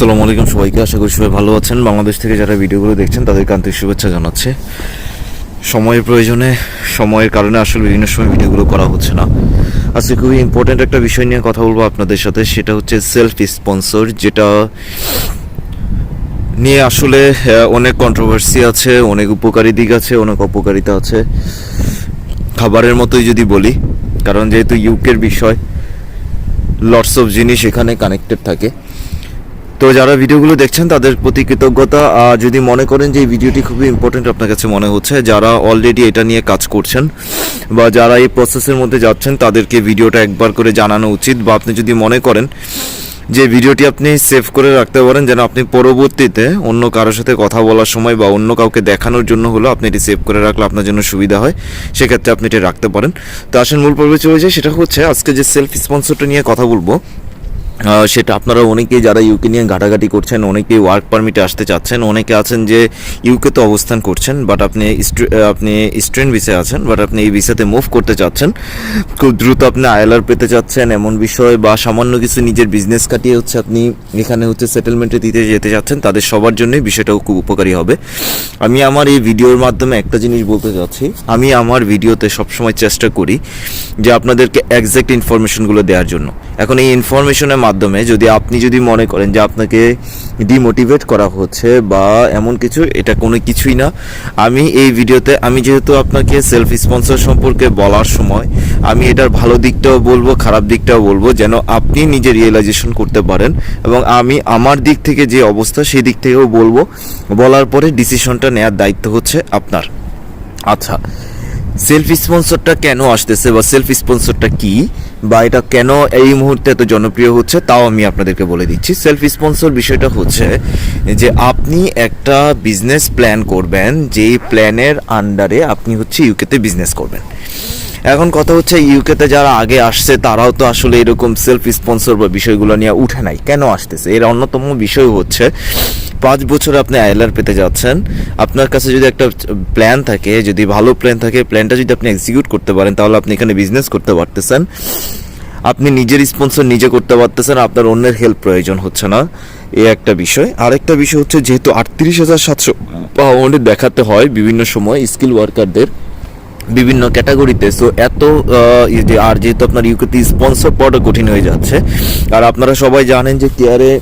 আসসালামু আলাইকুম সবাইকে, আশা করি সবাই ভালো আছেন। বাংলাদেশ থেকে যারা ভিডিওগুলো দেখছেন তাদেরকে আন্তরিক শুভেচ্ছা জানাচ্ছে। সময়ের প্রয়োজনে, সময়ের কারণে আসলে বিভিন্ন সময় ভিডিওগুলো করা হচ্ছে না। আজকে খুবই ইম্পর্ট্যান্ট একটা বিষয় নিয়ে কথা বলব আপনাদের সাথে, সেটা হচ্ছে সেলফ স্পন্সর যেটা নিয়ে আসলে অনেক কন্ট্রোভার্সি আছে, অনেক উপকারী দিক আছে, অনেক অপকারিতা আছে। খাবারের মতোই যদি বলি, কারণ যেহেতু ইউকের বিষয় লটস অফ জিনিস এখানে কানেক্টেড থাকে। তো যারা ভিডিওগুলো দেখছেন, তাদের প্রতি কৃতজ্ঞতা। যদি মনে করেন যে এই ভিডিওটি খুবই ইম্পর্টেন্ট আপনার কাছে মনে হচ্ছে, যারা অলরেডি এটা নিয়ে কাজ করছেন বা যারা এই প্রসেসের মধ্যে যাচ্ছেন, তাদেরকে ভিডিওটা একবার করে জানানো উচিত। বা আপনি যদি মনে করেন যে ভিডিওটি আপনি সেভ করে রাখতে পারেন, যেন আপনি পরবর্তীতে অন্য কারোর সাথে কথা বলার সময় বা অন্য কাউকে দেখানোর জন্য হলো আপনি এটি সেভ করে রাখলে আপনার জন্য সুবিধা হয়, সেক্ষেত্রে আপনি এটি রাখতে পারেন। তো আসেন, মূল পর্বে চলে যায় সেটা হচ্ছে, আজকে যে সেলফ স্পন্সরটা নিয়ে কথা বলব সেটা আপনারা অনেকেই যারা ইউকে নিয়ে ঘাটাঘাটি করছেন, অনেকেই ওয়ার্ক পারমিটে আসতে চাচ্ছেন, অনেকে আছেন যে ইউকে তো অবস্থান করছেন বাট আপনি আপনি স্টুডেন্ট ভিসায় আছেন বাট আপনি এই ভিসাতে মুভ করতে চাচ্ছেন, খুব দ্রুত আপনি আইএলআর পেতে চাচ্ছেন, এমন বিষয় বা সামান্য কিছু নিজের বিজনেস কাটিয়ে হচ্ছে আপনি এখানে হচ্ছে সেটেলমেন্টে দিতে যেতে চাচ্ছেন, তাদের সবার জন্যই বিষয়টাও খুব উপকারী হবে। আমি আমার এই ভিডিওর মাধ্যমে একটা জিনিস বলতে চাচ্ছি, আমি আমার ভিডিওতে সবসময় চেষ্টা করি যে আপনাদেরকে একজ্যাক্ট ইনফরমেশনগুলো দেওয়ার জন্য। এখন এই ইনফরমেশনের মাধ্যমে যদি আপনি যদি মনে করেন যে আপনাকে ডিমোটিভেট করা হচ্ছে বা এমন কিছু, এটা কোনো কিছুই না। আমি এই ভিডিওতে, আমি যেহেতু আপনাকে সেলফ স্পন্সর সম্পর্কে বলার সময়, আমি এটার ভালো দিকটাও বলব, খারাপ দিকটাও বলব, যেন আপনি নিজে রিয়েলাইজেশন করতে পারেন এবং আমি আমার দিক থেকে যে অবস্থা, সেই দিক থেকেও বলব। বলার পরে ডিসিশনটা নেওয়ার দায়িত্ব হচ্ছে আপনার। আচ্ছা সেলফ স্পন্সরটা কেন আসতেছে বা সেলফ স্পন্সরটা কি বা এটা কেন এই মুহূর্তে এত জনপ্রিয় হচ্ছে, তাও আমি আপনাদেরকে বলে দিচ্ছি। সেলফ স্পন্সর বিষয়টা হচ্ছে যে আপনি একটা বিজনেস প্ল্যান করবেন, যেই প্ল্যানের আন্ডারে আপনি হচ্ছে ইউকেতে বিজনেস করবেন। এখন কথা হচ্ছে ইউকেতে যারা আগে আসছে, তারাও তো আসলে এরকম সেলফ স্পন্সর বা বিষয়গুলো নিয়ে উঠে নাই। কেন আসতেছে? এর অন্যতম বিষয় হচ্ছে, পাঁচ বছর আপনি আইএলআর পেতে যাচ্ছেন। আপনার কাছে যদি একটা প্ল্যান থাকে, যদি ভালো প্ল্যান থাকে প্ল্যানটা যদি আপনি এক্সিকিউট করতে পারেন, তাহলে আপনি এখানে বিজনেস করতে পারতেছেন। আপনি নিজের স্পন্সর নিজে করতে পারতেছেন, আপনার অন্যের হেল্প প্রয়োজন হচ্ছে না। এ একটা বিষয়। আরেকটা বিষয় হচ্ছে, যেহেতু আটত্রিশ হাজার সাতশো পাউন্ড দেখাতে হয় বিভিন্ন সময় স্কিল ওয়ার্কারদের বিভিন্ন ক্যাটাগরিতে সো এত আর যেহেতু আপনার ইউকেতে স্পন্সর পাওয়াটা কঠিন হয়ে যাচ্ছে, আর আপনারা সবাই জানেন যে কেয়ারে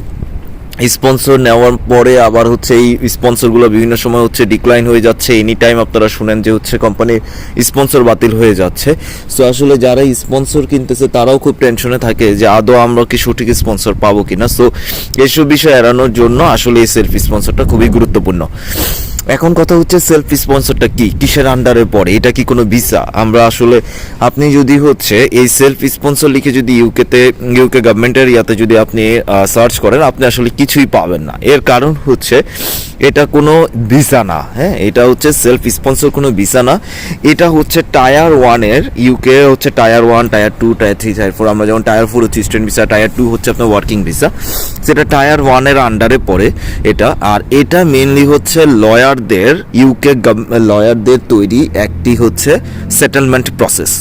স্পন্সর নেওয়ার পরে আবার হচ্ছে এই স্পন্সরগুলো বিভিন্ন সময় হচ্ছে ডিক্লাইন হয়ে যাচ্ছে। এনি টাইম আপনারা শুনেন যে হচ্ছে কোম্পানির স্পন্সর বাতিল হয়ে যাচ্ছে। সো আসলে যারা স্পন্সর কিনতেছে, তারাও খুব টেনশনে থাকে যে আদৌ আমরা কি সঠিক স্পন্সর পাবো কিনা। সো এইসব বিষয় এড়ানোর জন্য আসলে এই সেলফ স্পন্সরটা খুবই গুরুত্বপূর্ণ। এখন কথা হচ্ছে সেলফ স্পন্সরটা কি? কিসের আন্ডারে পড়ে এটা কি কোনো ভিসা আমরা আসলে, আপনি যদি হচ্ছে এই সেলফ স্পন্সর লিখে যদি ইউকেতে ইউকে গভর্নমেন্টের ইয়াতে যদি আপনি সার্চ করেন, আপনি আসলে কিছুই পাবেন না। এর কারণ হচ্ছে, এটা কোনো ভিসা না হ্যাঁ? এটা হচ্ছে সেলফ স্পন্সর কোনো ভিসা না। এটা হচ্ছে টায়ার ওয়ানের ইউকে হচ্ছে tier one tier two tier three tier four আমরা যেমন টায়ার ফোর হচ্ছে স্টুডেন্ট ভিসা টায়ার টু হচ্ছে আপনার ওয়ার্কিং ভিসা সেটা টায়ার ওয়ানের আন্ডারে পড়ে এটা। আর এটা মেনলি হচ্ছে লয়ারদের ইউকে লয়ারদের তৈরি একটি হচ্ছে সেটেলমেন্ট প্রসেস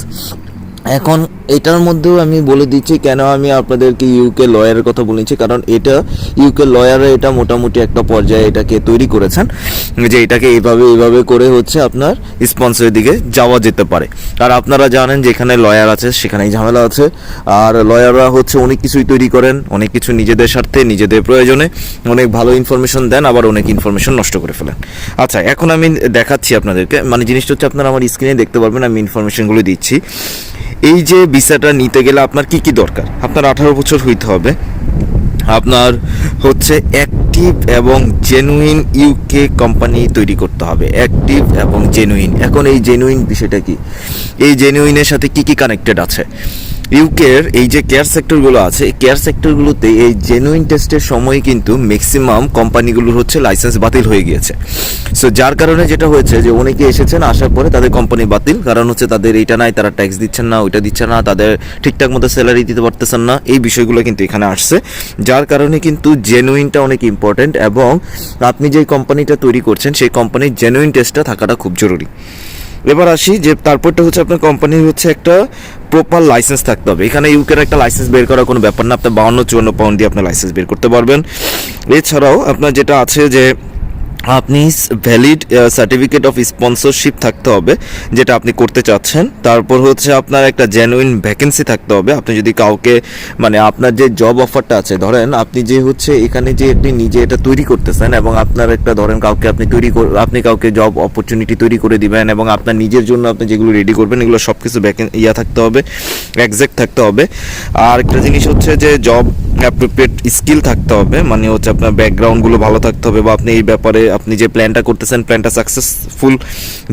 এখন এটার মধ্যেও আমি বলে দিচ্ছি কেন আমি আপনাদেরকে ইউকে লয়ারের কথা বলেছি, কারণ এটা ইউকে লয়াররা এটা মোটামুটি একটা পর্যায়ে এটাকে তৈরি করেছেন, যে এটাকে এইভাবে এইভাবে করে হচ্ছে আপনার স্পন্সরের দিকে যাওয়া যেতে পারে। আর আপনারা জানেন যেখানে লয়ার আছে সেখানেই ঝামেলা আছে। আর লয়াররা হচ্ছে অনেক কিছুই তৈরি করেন, অনেক কিছু নিজেদের স্বার্থে, নিজেদের প্রয়োজনে অনেক ভালো ইনফরমেশন দেন, আবার অনেক ইনফরমেশন নষ্ট করে ফেলেন। আচ্ছা এখন আমি দেখাচ্ছি আপনাদেরকে। মানে জিনিসটা হচ্ছে আপনারা আমার স্ক্রিনে দেখতে পারবেন, আমি ইনফরমেশনগুলো দিচ্ছি। এই যে ভিসাটা নিতে গেলে আপনার কি কি দরকার? আপনার আঠারো বছর হইতে হবে। আপনার হচ্ছে অ্যাক্টিভ এবং জেনুইন ইউকে কোম্পানি তৈরি করতে হবে। অ্যাক্টিভ এবং জেনুইন এখন এই জেনুইন বিষয়টা কি? এই জেনুইনের সাথে কি কি কানেক্টেড আছে? ইউকের এই যে কেয়ার সেক্টরগুলো আছে কেয়ার সেক্টরগুলোতে এই জেনুইন টেস্টের সময় কিন্তু ম্যাক্সিমাম কোম্পানিগুলোর হচ্ছে লাইসেন্স বাতিল হয়ে গিয়েছে। সো যার কারণে যেটা হয়েছে যে অনেকে এসেছেন, আসার পরে তাদের কোম্পানি বাতিল, কারণ হচ্ছে তাদের এইটা নাই, তারা ট্যাক্স দিচ্ছেন না, ওইটা দিচ্ছে না, তাদের ঠিকঠাক মতো স্যালারি দিতে পারতেছেন না, এই বিষয়গুলো কিন্তু এখানে আসছে। যার কারণে কিন্তু জেনুইনটা অনেক ইম্পর্ট্যান্ট এবং আপনি যে কোম্পানিটা তৈরি করছেন, সেই কোম্পানির জেনুইন টেস্টটা থাকাটা খুব জরুরি। এবার আসি যে তারপরটা হচ্ছে আপনার কোম্পানির হচ্ছে একটা প্রপার লাইসেন্স থাকতে হবে। এখানে ইউকের একটা লাইসেন্স বের করার কোনো ব্যাপার না আপনার বাউন্ন চুয়ান্ন পাউন্ড দিয়ে আপনার লাইসেন্স বের করতে পারবেন। এছাড়াও আপনার যেটা আছে যে আপনি ভ্যালিড সার্টিফিকেট অফ স্পন্সরশিপ থাকতে হবে, যেটা আপনি করতে চাচ্ছেন। তারপর হচ্ছে আপনার একটা জেনুইন ভ্যাকেন্সি থাকতে হবে। আপনি যদি কাউকে মানে আপনার যে জব অফারটা আছে, ধরেন আপনি যে হচ্ছে এখানে যে আপনি নিজে এটা তৈরি করতেছেন এবং আপনার একটা, ধরেন কাউকে আপনি তৈরি আপনি কাউকে জব অপরচুনিটি তৈরি করে দিবেন এবং আপনার নিজের জন্য আপনি যেগুলো রেডি করবেন, এগুলো সব কিছু ইয়া থাকতে হবে একজ্যাক্ট থাকতে হবে। আর একটা জিনিস হচ্ছে যে জব অ্যাপ্রোপ্রিয়েট স্কিল থাকতে হবে মানে হচ্ছে আপনার ব্যাকগ্রাউন্ডগুলো ভালো থাকতে হবে বা আপনি এই ব্যাপারে আপনি যে প্ল্যানটা করতেছেন প্ল্যানটা সাকসেসফুল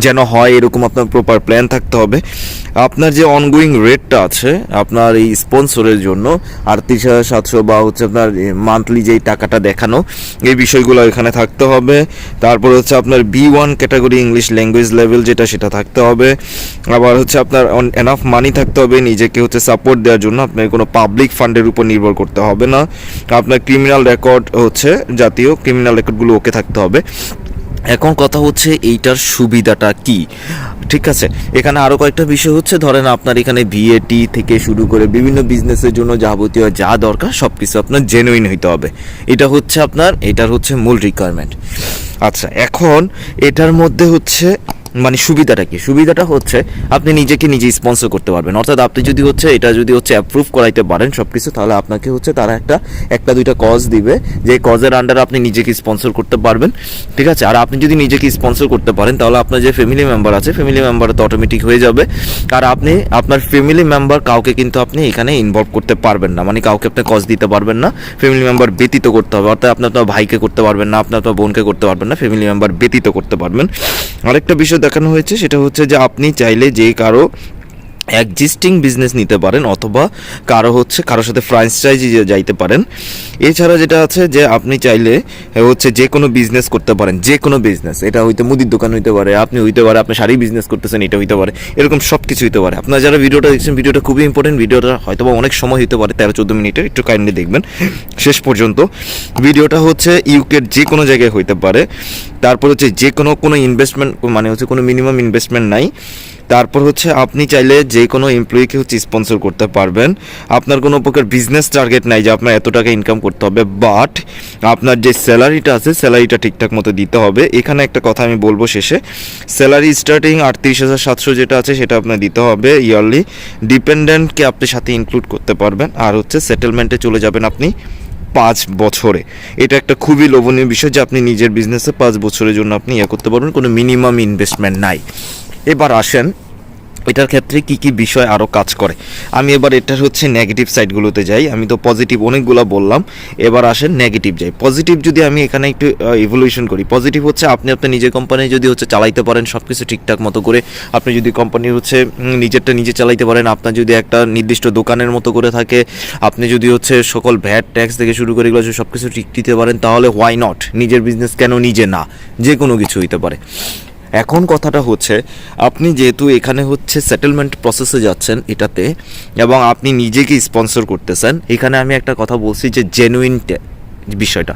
যেন হয়, এরকম আপনার প্রপার প্ল্যান থাকতে হবে। আপনার যে অনগোয়িং রেটটা আছে, আপনার এই স্পন্সরের জন্য, আটত্রিশ হাজার সাতশো বা হচ্ছে আপনার মান্থলি যেই টাকাটা দেখানো, এই বিষয়গুলো এখানে থাকতে হবে। তারপর হচ্ছে আপনার B one category English language level যেটা, সেটা থাকতে হবে। আবার হচ্ছে আপনার এনাফ মানি থাকতে হবে, নিজেকে হচ্ছে সাপোর্ট দেওয়ার জন্য আপনার কোনো পাবলিক ফান্ডের উপর নির্ভর করতে হবে না। আপনার ক্রিমিনাল রেকর্ড হচ্ছে জাতীয় ক্রিমিনাল রেকর্ডগুলো ওকে থাকতে হবে। এখন কথা হচ্ছে এইটার সুবিধাটা কি? ঠিক আছে? এখানে আরও কয়েকটা বিষয় হচ্ছে, ধরেন আপনার এখানে ভিএটি থেকে শুরু করে বিভিন্ন বিজনেসের জন্য যাবতীয় যা দরকার সব কিছু আপনার জেনুইন হইতে হবে। এটা হচ্ছে আপনার, এটার হচ্ছে মূল রিকোয়ারমেন্ট আচ্ছা এখন এটার মধ্যে হচ্ছে মানে সুবিধাটা কি? সুবিধাটা হচ্ছে আপনি নিজেকে নিজে স্পন্সর করতে পারবেন। অর্থাৎ আপনি যদি হচ্ছে, এটা যদি হচ্ছে অ্যাপ্রুভ করাইতে পারেন সব কিছু তাহলে আপনাকে হচ্ছে তারা একটা একটা, দুইটা কজ দিবে। যে কজের আন্ডার আপনি নিজেকে স্পন্সর করতে পারবেন। ঠিক আছে? আর আপনি যদি নিজেকে স্পন্সর করতে পারেন, তাহলে আপনার যে ফ্যামিলি মেম্বার আছে ফ্যামিলি মেম্বার তো অটোমেটিক হয়ে যাবে। আর আপনি, আপনার ফ্যামিলি মেম্বার কাউকে কিন্তু আপনি এখানে ইনভলভ করতে পারবেন না। মানে কাউকে আপনি কজ দিতে পারবেন না। ফ্যামিলি মেম্বার ব্যতীত করতে হবে। অর্থাৎ আপনি আপনার ভাইকে করতে পারবেন না, আপনার আপনার বোনকে করতে পারবেন না। ফ্যামিলি মেম্বার ব্যতীত করতে পারবেন। আরেকটা বিষয় দেখানো হয়েছে সেটা হচ্ছে যে আপনি চাইলে যে কারও এক্সিস্টিং বিজনেস নিতে পারেন অথবা কারও হচ্ছে, কারোর সাথে ফ্রাঞ্চাইজি যাইতে পারেন। এছাড়া যেটা আছে যে, আপনি চাইলে হচ্ছে যে কোনো বিজনেস করতে পারেন, যে কোনো বিজনেস এটা হইতে মুদির দোকান হইতে পারে, আপনি হইতে পারে, আপনি শাড়ি বিজনেস করতেছেন, এটা হইতে পারে, এরকম সব কিছু হইতে পারে। আপনারা যারা ভিডিওটা দেখছেন, ভিডিওটা খুবই ইম্পর্টেন্ট ভিডিওটা হয়তো অনেক সময় হইতে পারে তেরো চোদ্দ মিনিটের একটু কাইন্ডলি দেখবেন, শেষ পর্যন্ত। ভিডিওটা হচ্ছে ইউকের যে কোনো জায়গায় হইতে পারে, তারপর হচ্ছে যে কোনো কোনো ইনভেস্টমেন্ট মানে হচ্ছে কোনো মিনিমাম ইনভেস্টমেন্ট নাই। তারপর হচ্ছে আপনি চাইলে যে কোনো এমপ্লয়িকে হচ্ছে স্পন্সর করতে পারবেন। আপনার কোনো প্রকার বিজনেস টার্গেট নাই যে আপনার এত টাকা ইনকাম করতে হবে বাট আপনার যে স্যালারিটা আছে স্যালারিটা ঠিকঠাক মতো দিতে হবে। এখানে একটা কথা আমি বলব শেষে স্যালারি স্টার্টিং আটত্রিশ হাজার সাতশো যেটা আছে সেটা আপনার দিতে হবে ইয়ারলি ডিপেন্ডেন্টকে আপনি সাথে ইনক্লুড করতে পারবেন। আর হচ্ছে সেটেলমেন্টে চলে যাবেন আপনি পাঁচ বছরে। এটা একটা খুবই লোভনীয় বিষয় যে আপনি নিজের বিজনেসে পাঁচ বছরের জন্য আপনি ইয়ে করতে পারবেন। কোনো মিনিমাম ইনভেস্টমেন্ট নাই। এবার আসেন, এটার ক্ষেত্রে কি কি বিষয় আরও কাজ করে? আমি এবার এটার হচ্ছে নেগেটিভ সাইডগুলোতে যাই, আমি তো পজিটিভ অনেকগুলো বললাম, এবার আসেন নেগেটিভ যাই। পজিটিভ যদি আমি এখানে একটু ইভলিউশন করি পজিটিভ হচ্ছে আপনি আপনার নিজের কোম্পানি যদি হচ্ছে চালাইতে পারেন সব কিছু ঠিকঠাক মতো করে, আপনি যদি কোম্পানি হচ্ছে নিজেরটা নিজে চালাইতে পারেন, আপনার যদি একটা নির্দিষ্ট দোকানের মতো করে থাকে, আপনি যদি হচ্ছে সকল ভ্যাট ট্যাক্স থেকে শুরু করে এগুলো সব কিছু ঠিক দিতে পারেন, তাহলে হোয়াই নট নিজের বিজনেস কেন নিজে না? যে কোনো কিছু হইতে পারে। এখন কথাটা হচ্ছে, আপনি যেহেতু এখানে হচ্ছে সেটেলমেন্ট প্রসেসে যাচ্ছেন এটাতে, এবং আপনি নিজেকে স্পন্সর করতেছেন, এখানে আমি একটা কথা বলছি যে জেনুইন বিষয়টা।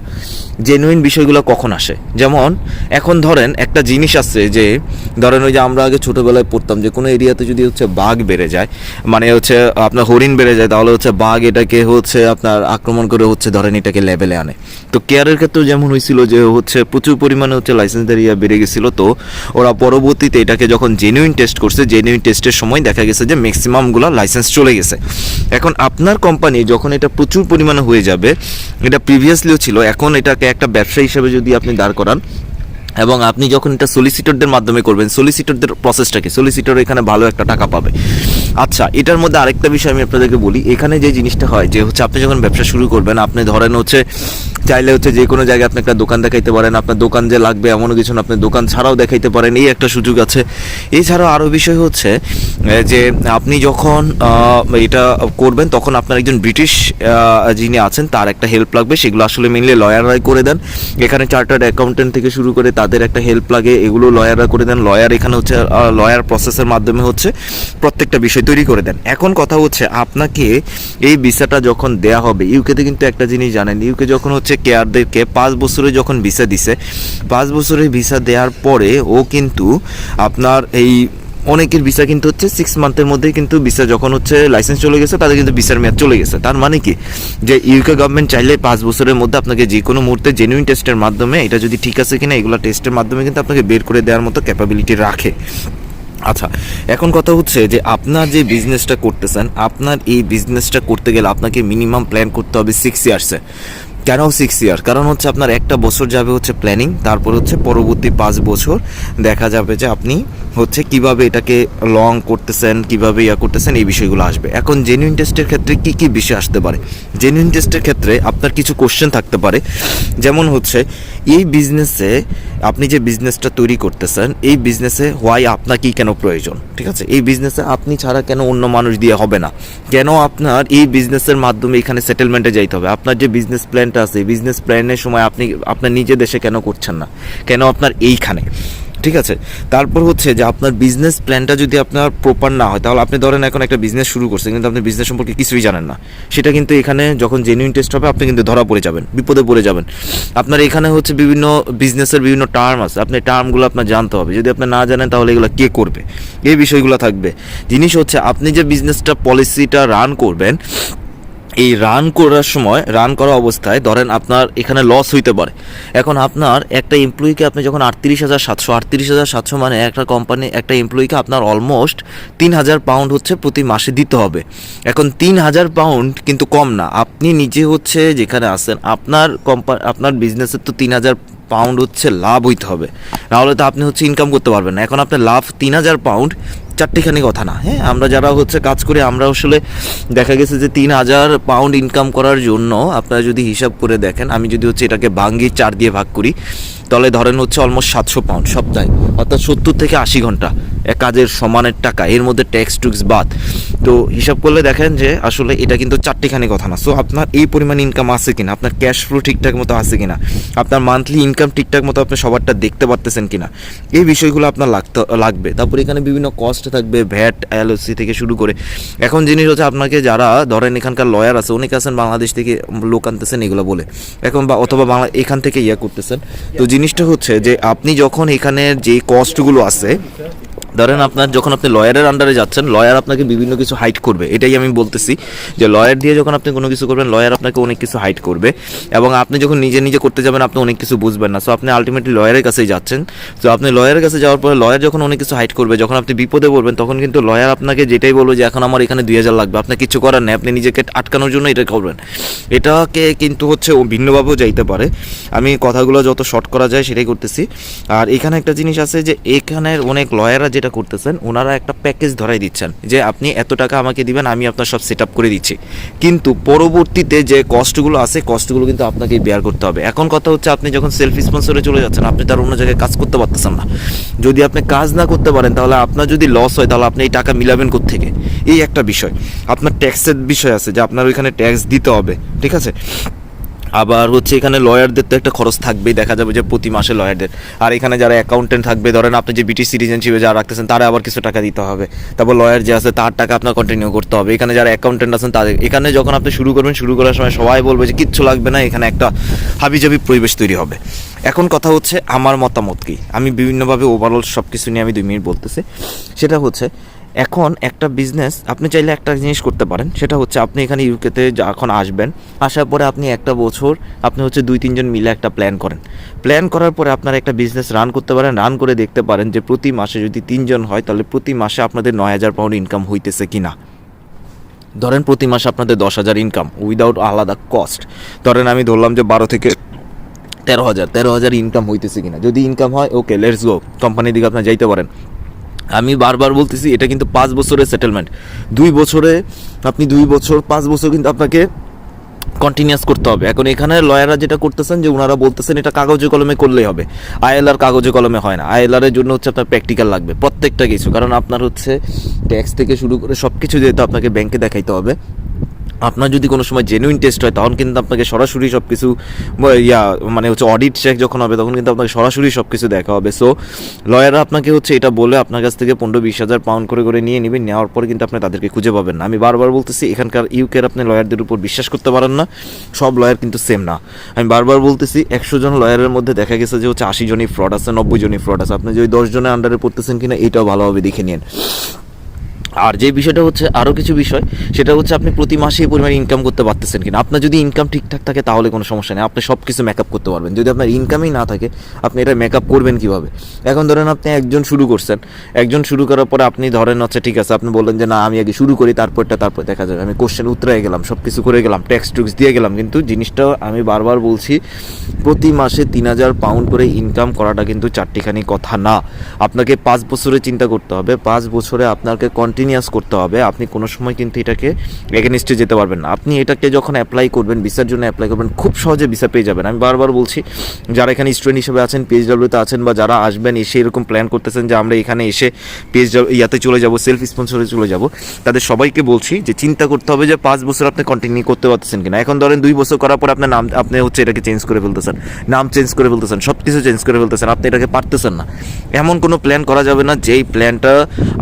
জেনুইন বিষয়গুলো কখন আসে? যেমন, এখন ধরেন একটা জিনিস আছে যে, ধরেন ওই যে আমরা আগে ছোটোবেলায় পড়তাম যে, কোনো এরিয়াতে যদি হচ্ছে বাঘ বেড়ে যায় মানে হচ্ছে আপনার হরিণ বেড়ে যায়, তাহলে হচ্ছে বাঘ এটাকে হচ্ছে আপনার আক্রমণ করে হচ্ছে ধরেন এটাকে লেভেলে আনে। তো কেয়ারের ক্ষেত্রেও যেমন হয়েছিল যে, হচ্ছে প্রচুর পরিমাণে হচ্ছে লাইসেন্সের ইয়া বেড়ে গেছিল, তো ওরা পরবর্তীতে এটাকে যখন জেনুইন টেস্ট করছে জেনুইন টেস্টের সময় দেখা গেছে যে ম্যাক্সিমামগুলো লাইসেন্স চলে গেছে। এখন আপনার কোম্পানি যখন এটা প্রচুর পরিমাণে হয়ে যাবে, এটা প্রিভিয়াসলিও ছিল, এখন এটাকে একটা ব্যবসা হিসেবে যদি আপনি দাঁড় করান, এবং আপনি যখন এটা সলিসিটরদের মাধ্যমে করবেন সলিসিটরদের প্রসেসটা কি? সলিসিটর এখানে ভালো একটা টাকা পাবে। আচ্ছা এটার মধ্যে আরেকটা বিষয় আমি আপনাদেরকে বলি। এখানে যে জিনিসটা হয়, যে হচ্ছে আপনি যখন ব্যবসা শুরু করবেন, আপনি ধরেন হচ্ছে চাইলে হচ্ছে যে কোনো জায়গায় আপনি একটা দোকান দেখাইতে পারেন, আপনার দোকান যে লাগবে এমনও কিছু না, আপনি দোকান ছাড়াও দেখাইতে পারেন, এই একটা সুযোগ আছে। এছাড়াও আরও বিষয় হচ্ছে যে আপনি যখন এটা করবেন, তখন আপনার একজন ব্রিটিশ যিনি আছেন, তার একটা হেল্প লাগবে, সেগুলো আসলে মেনলি লয়াররাই করে দেন। এখানে চার্টার্ড অ্যাকাউন্টেন্ট থেকে শুরু করে তাদের একটা হেল্প লাগে, এগুলো লয়াররা করে দেন। লয়ার এখানে হচ্ছে লয়ার প্রসেসের মাধ্যমে হচ্ছে প্রত্যেকটা বিষয় তৈরি করে দেন। এখন কথা হচ্ছে, আপনাকে এই ভিসাটা যখন দেয়া হবে, ইউকেতে কিন্তু একটা জিনিস জানেন, ইউকে যখন হচ্ছে কেয়ারদেরকে পাঁচ বছরে যখন ভিসা দিছে, পাঁচ বছরের ভিসা দেওয়ার পরে ও কিন্তু আপনার এই অনেকের ভিসা কিন্তু হচ্ছে সিক্স মান্থের মধ্যে কিন্তু ভিসা যখন হচ্ছে লাইসেন্স চলে গেছে, তাদের কিন্তু ভিসার মেয়াদ চলে গেছে। তার মানে কি? যে ইউকে গভর্নমেন্ট চাইলে পাঁচ বছরের মধ্যে আপনাকে যে কোনো মুহূর্তে জেনুইন টেস্টের মাধ্যমে, এটা যদি ঠিক আছে কিনা, এগুলো টেস্টের মাধ্যমে কিন্তু আপনাকে বের করে দেওয়ার মতো ক্যাপাবিলিটি রাখে। আচ্ছা এখন কথা হচ্ছে যে আপনার যে বিজনেসটা করতেছেন, আপনার এই বিজনেসটা করতে গেলে আপনাকে মিনিমাম প্ল্যান করতে হবে সিক্স ইয়ার্সে কেন সিক্স ইয়ার কারণ হচ্ছে আপনার একটা বছর যাবে হচ্ছে প্ল্যানিং তারপর হচ্ছে পরবর্তী পাঁচ বছর দেখা যাবে যে আপনি হচ্ছে কীভাবে এটাকে লং করতেছেন, কীভাবে ইয়া করতেছেন, এই বিষয়গুলো আসবে। এখন জেনুইন টেস্টের ক্ষেত্রে কি কি বিষয় আসতে পারে? জেনুইন টেস্টের ক্ষেত্রে আপনার কিছু কোশ্চেন থাকতে পারে। যেমন হচ্ছে, এই বিজনেসে আপনি যে বিজনেসটা তৈরি করতেছেন, এই বিজনেসে হোয়াই আপনাকেই কেন প্রয়োজন? ঠিক আছে? এই বিজনেসে আপনি ছাড়া কেন অন্য মানুষ দিয়ে হবে না? কেন আপনার এই বিজনেসের মাধ্যমে এখানে সেটেলমেন্টে যাইতে হবে? আপনার যে বিজনেস প্ল্যানটা আছে বিজনেস প্ল্যানের সময় আপনি, আপনার নিজের দেশে কেন করছেন না? কেন আপনার এইখানে? ঠিক আছে? তারপর হচ্ছে যে আপনার বিজনেস প্ল্যানটা যদি আপনার প্রপার না হয়, তাহলে আপনি ধরেন এখন একটা বিজনেস শুরু করছেন, কিন্তু আপনি বিজনেস সম্পর্কে কিছুই জানেন না। সেটা কিন্তু এখানে যখন জেনুইন টেস্ট হবে, আপনি কিন্তু ধরা পড়ে যাবেন, বিপদে পড়ে যাবেন। আপনার এখানে হচ্ছে বিভিন্ন বিজনেসের বিভিন্ন টার্ম আছে, আপনি টার্মগুলো আপনার জানতে হবে। যদি আপনি না জানেন, তাহলে এগুলো কে করবে? এই বিষয়গুলো থাকবে। জিনিস হচ্ছে, আপনি যে বিজনেসটা পলিসিটা রান করবেন এই রান করার সময় রান করা অবস্থায় ধরেন আপনার এখানে লস হইতে পারে। এখন আপনার একটা এমপ্লয়িকে আপনি যখন আটত্রিশ হাজার সাতশো, আটত্রিশ হাজার সাতশো মানে একটা কোম্পানি একটা এমপ্লয়িকে আপনার অলমোস্ট তিন হাজার পাউন্ড হচ্ছে প্রতি মাসে দিতে হবে। এখন তিন হাজার পাউন্ড কিন্তু কম না। আপনি নিজে হচ্ছে যেখানে আসেন আপনার কোম্পানি আপনার বিজনেসের তো তিন হাজার পাউন্ড হচ্ছে লাভ হইতে হবে। নাহলে তো আপনি হচ্ছে ইনকাম করতে পারবেন না। এখন আপনার লাভ তিন হাজার পাউন্ড চারটিখানি কথা না হ্যাঁ? আমরা যারা হচ্ছে কাজ করি, আমরা আসলে দেখা গেছে যে তিন হাজার পাউন্ড ইনকাম করার জন্য আপনারা যদি হিসাব করে দেখেন, আমি যদি হচ্ছে এটাকে ভাঙ্গি চার দিয়ে ভাগ করি, তাহলে ধরেন হচ্ছে অলমোস্ট সাতশো পাউন্ড সপ্তাহে, অর্থাৎ সত্তর থেকে আশি ঘণ্টা এক কাজের সমানের টাকা, এর মধ্যে ট্যাক্স টুক্স বাদ। তো হিসাব করলে দেখেন যে আসলে এটা কিন্তু চারটিখানি কথা না। সো আপনার এই পরিমাণ ইনকাম আছে কিনা, আপনার ক্যাশ ফ্লো ঠিকঠাক মতো আছে কিনা, আপনার মান্থলি ইনকাম ঠিকঠাক মতো আপনি সবারটা দেখতে পারতেছেন কিনা, এই বিষয়গুলো আপনার লাগতে, লাগবে। তারপর এখানে বিভিন্ন কস্ট থাকবে ভ্যাট, এলওসি থেকে শুরু করে। এখন জিনিস হচ্ছে আপনাকে যারা ধরেন এখানকার লয়ার আছে অনেকে আছেন বাংলাদেশ থেকে লোক আনতেছেন এগুলো বলে? এখন বা, অথবা বাংলা, এখান থেকে ইয়া করতেছেন। তো জিনিসটা হচ্ছে যে আপনি যখন এখানের যে কস্টগুলো আছে ধরেন আপনার যখন আপনি লয়ারের আন্ডারে যাচ্ছেন, লয়ার আপনাকে বিভিন্ন কিছু হাইট করবে। এটাই আমি বলতেছি যে লয়ার দিয়ে যখন আপনি কোনো কিছু করবেন, লয়ার আপনাকে অনেক কিছু হাইট করবে। এবং আপনি যখন নিজে নিজে করতে যাবেন, আপনি অনেক কিছু বুঝবেন না। সো আপনি আলটিমেটলি লয়ারের কাছেই যাচ্ছেন। তো আপনি লয়ারের কাছে যাওয়ার পরে লয়ার যখন অনেক কিছু হাইট করবে, যখন আপনি বিপদে পড়বেন, তখন কিন্তু লয়ার আপনাকে যেটাই বলবে যে, এখন আমার এখানে দুই হাজার লাগবে। আপনার কিছু করার নেই। আপনি নিজেকে আটকানোর জন্য এটা করবেন। এটাকে কিন্তু হচ্ছে ভিন্নভাবেও যাইতে পারে। আমি কথাগুলো যত শর্ট করা যায়, সেটাই করতেছি। আর এখানে একটা জিনিস আছে যে, এখানের অনেক লয়াররা যেটা করতেছেন, ওনারা একটা প্যাকেজ ধরাই দিচ্ছেন যে আপনি এত টাকা আমাকে দিবেন, আমি আপনার সব সেট করে দিচ্ছি। কিন্তু পরবর্তীতে যে কস্টগুলো আছে কস্টগুলো কিন্তু আপনাকে বেয়ার করতে হবে। এখন কথা হচ্ছে আপনি যখন সেলফ স্পন্সরে চলে যাচ্ছেন, আপনি তার অন্য জায়গায় কাজ করতে পারতেছেন না। যদি আপনি কাজ না করতে পারেন, তাহলে আপনার যদি লস হয়, তাহলে আপনি এই টাকা মিলাবেন থেকে এই একটা বিষয়। আপনার ট্যাক্সের বিষয় আছে যে আপনার ওইখানে ট্যাক্স দিতে হবে, ঠিক আছে? আবার হচ্ছে এখানে লয়ারদের তো একটা খরচ থাকবেই, দেখা যাবে যে প্রতি মাসে লয়ারদের আর এখানে যারা অ্যাকাউন্টেন্ট থাকবে, ধরেন আপনি যে ব্রিটিশ সিটিজেনশিপে যারা রাখতেছেন, তারা আবার কিছু টাকা দিতে হবে। তারপর লয়ার যে আছে, তার টাকা আপনার কন্টিনিউ করতে হবে। এখানে যারা অ্যাকাউন্টেন্ট আছেন, তাদের, এখানে যখন আপনি শুরু করবেন, শুরু করার সময় সবাই বলবে যে কিচ্ছু লাগবে না, এখানে একটা হাবিজাবি পরিবেশ তৈরি হবে। এখন কথা হচ্ছে, আমার মতামত কি? আমি বিভিন্নভাবে ওভারঅল সব কিছু নিয়ে আমি দুই মিনিট বলতেছি। সেটা হচ্ছে এখন একটা বিজনেস আপনি চাইলে একটা জিনিস করতে পারেন, সেটা হচ্ছে আপনি এখানে ইউকেতে যখন আসবেন, আসার পরে আপনি একটা বছর আপনি হচ্ছে দুই, তিনজন মিলে একটা প্ল্যান করেন। প্ল্যান করার পরে আপনারা একটা বিজনেস রান করতে পারেন রান করে দেখতে পারেন যে প্রতি মাসে যদি তিনজন হয়, তাহলে প্রতি মাসে আপনাদের নয় হাজার পাউন্ড ইনকাম হইতেছে কি না ধরেন প্রতি মাসে আপনাদের দশ হাজার ইনকাম উইদাউট আলাদা কস্ট ধরেন আমি ধরলাম যে বারো থেকে তেরো হাজার তেরো হাজার ইনকাম হইতেছে কিনা। যদি ইনকাম হয় ওকে লেটস গো কোম্পানির দিকে আপনার যাইতে পারেন। আমি বারবার বলতেছি, এটা কিন্তু পাঁচ বছরের সেটেলমেন্ট দুই বছরে আপনি দুই বছর, পাঁচ বছর কিন্তু আপনাকে কন্টিনিউস করতে হবে। এখন এখানে লয়াররা যেটা করতেছেন, যে ওনারা বলতেছেন, এটা কাগজে কলমে করলেই হবে। আইএলআর কাগজে কলমে হয় না। আইএলআর এর জন্য হচ্ছে আপনার প্র্যাকটিক্যাল লাগবে, প্রত্যেকটা কিছু। কারণ আপনার হচ্ছে ট্যাক্স থেকে শুরু করে সব কিছু যেহেতু আপনাকে ব্যাংকে দেখাইতে হবে আপনার যদি কোনো সময় জেনুইন টেস্ট হয়, তখন কিন্তু আপনাকে সরাসরি সব কিছু ইয়া মানে হচ্ছে অডিট চেক যখন হবে, তখন কিন্তু আপনাকে সরাসরি সব কিছু দেখা হবে। সো লয়াররা আপনাকে হচ্ছে এটা বলে আপনার কাছ থেকে পনেরো বিশ হাজার পাউন্ড করে করে নিয়ে নেবেন নেওয়ার পরে কিন্তু আপনি তাদেরকে খুঁজে পাবেন না। আমি বারবার বলতেছি, এখানকার ইউকের আপনি লয়ারদের উপর বিশ্বাস করতে পারেন না, সব লয়ার কিন্তু সেম না। আমি বারবার বলতেছি, একশো জন লয়ারের মধ্যে দেখা গেছে যে হচ্ছে আশি জনই ফ্রড আছে, নব্বই জনই ফ্রড আছে। আপনি যদি দশ জনের আন্ডারে পড়তেছেন কিনা, এটাও ভালোভাবে দেখে নিন। আর যে বিষয়টা হচ্ছে আরও কিছু বিষয়, সেটা হচ্ছে আপনি প্রতি মাসে এই পরিমাণ ইনকাম করতে পারতেছেন কিনা। আপনার যদি ইনকাম ঠিকঠাক থাকে তাহলে কোনো সমস্যা নেই। আপনি সব কিছু মেকআপ করতে পারবেন। যদি আপনার ইনকামই না থাকে, আপনি এটা মেকআপ করবেন কীভাবে? এখন ধরেন আপনি একজন শুরু করছেন। একজন শুরু করার পরে আপনি ধরেন হচ্ছে, ঠিক আছে, আপনি বললেন যে, না, আমি আগে শুরু করি, তারপরটা, তারপর দেখা যাবে। আমি কোশ্চেন উত্তরে গেলাম সব কিছু করে গেলাম ট্যাক্স টুক্স দিয়ে গেলাম। কিন্তু জিনিসটা আমি বারবার বলছি, প্রতি মাসে তিন হাজার পাউন্ড করে ইনকাম করাটা কিন্তু চারটিখানি কথা না। আপনাকে পাঁচ বছরে চিন্তা করতে হবে। পাঁচ বছরে আপনাকে কন্টিনিউয়াস করতে হবে, আপনি কোনো সময় কিন্তু এটাকে এগেনিস্টে যেতে পারবেন না। আপনি এটাকে যখন অ্যাপ্লাই করবেন ভিসার জন্য অ্যাপ্লাই করবেন, খুব সহজে ভিসা পেয়ে যাবেন। আমি বারবার বলছি, যারা এখানে স্টুডেন্ট হিসেবে আছেন পিএইচডব্লিউতে আছেন বা যারা আসবেন, এসে এরকম প্ল্যান করতেছেন যে আমরা এখানে এসে পিএইচডব্লিউ ইয়াতে চলে যাব সেলফ স্পন্সরে চলে যাব, তাদের সবাইকে বলছি যে চিন্তা করতে হবে যে পাঁচ বছর আপনি কন্টিনিউ করতে পারতেছেন কিনা। এখন ধরেন দুই বছর করার পর আপনার নাম, আপনি হচ্ছে এটাকে চেঞ্জ করে ফেলতেছেন, নাম চেঞ্জ করে ফেলতেছেন সব কিছু চেঞ্জ করে ফেলতেছেন, আপনি এটাকে পারতেছেন না। এমন কোনো প্ল্যান করা যাবে না, যেই প্ল্যানটা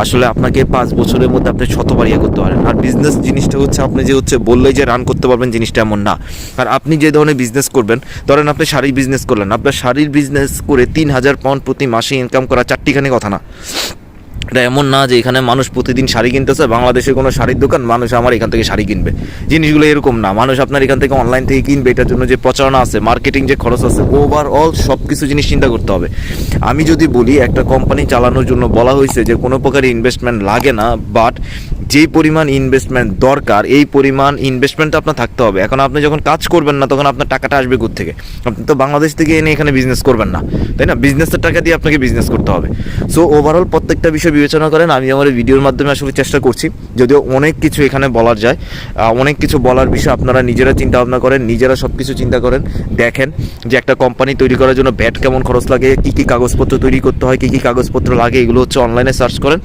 আসলে আপনাকে পাঁচ বছরের মধ্যে আপনি শতবার ইয়ে করতে পারেন। আর বিজনেস জিনিসটা হচ্ছে আপনি যে হচ্ছে বললেই যে রান করতে পারবেন জিনিসটা এমন না। আর আপনি যে ধরনের বিজনেস করবেন, ধরেন আপনি শাড়ির বিজনেস করলেন, আপনার শাড়ির বিজনেস করে তিন হাজার পাউন্ড প্রতি মাসে ইনকাম করা চারটিখানি কথা না। এটা এমন না যে এখানে মানুষ প্রতিদিন শাড়ি কিনতেছে, বাংলাদেশের কোনো শাড়ির দোকান মানুষ আমার এখান থেকে শাড়ি কিনবে। জিনিসগুলো এরকম না, মানুষ আপনার এখান থেকে অনলাইন থেকে কিনবে, এটার জন্য যে প্রচারণা আছে মার্কেটিং যে খরচ আছে ওভারঅল সব কিছু জিনিস চিন্তা করতে হবে। আমি যদি বলি, একটা কোম্পানি চালানোর জন্য বলা হয়েছে যে কোনো প্রকার ইনভেস্টমেন্ট লাগে না বাট যেই পরিমাণ ইনভেস্টমেন্ট দরকার, এই পরিমাণ ইনভেস্টমেন্টটা আপনার থাকতে হবে। এখন আপনি যখন কাজ করবেন না, তখন আপনার টাকাটা আসবে থেকে? আপনি তো বাংলাদেশ থেকে এনে এখানে বিজনেস করবেন না। তাই না? বিজনেসের টাকা দিয়ে আপনাকে বিজনেস করতে হবে। সো ওভারঅল প্রত্যেকটা বিষয় বিবেচনা করেন, আমি আমার ভিডিওর মাধ্যমে আসলে চেষ্টা করছি, যদিও অনেক কিছু এখানে বলার যায়। অনেক কিছু বলার বিষয় আপনারা নিজেরা চিন্তা ভাবনা করেন, নিজেরা সব কিছু চিন্তা করেন, দেখেন যে একটা কোম্পানি তৈরি করার জন্য ব্যাট কেমন খরচ লাগে, কী কী কাগজপত্র তৈরি করতে হয়, কী কী কাগজপত্র লাগে, এগুলো হচ্ছে অনলাইনে সার্চ করেন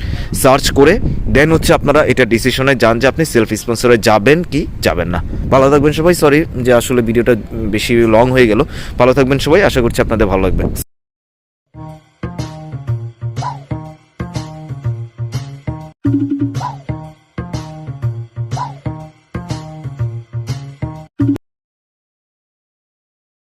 সার্চ করে দেন হচ্ছে আপনারা এটা ডিসিশনে যান যে আপনি সেলফ স্পন্সরে যাবেন কি যাবেন না। ভালো থাকবেন সবাই। সরি যে আসলে ভিডিওটা বেশি লং হয়ে গেল। ভালো থাকবেন সবাই। আশা করছি আপনাদের ভালো লাগবে।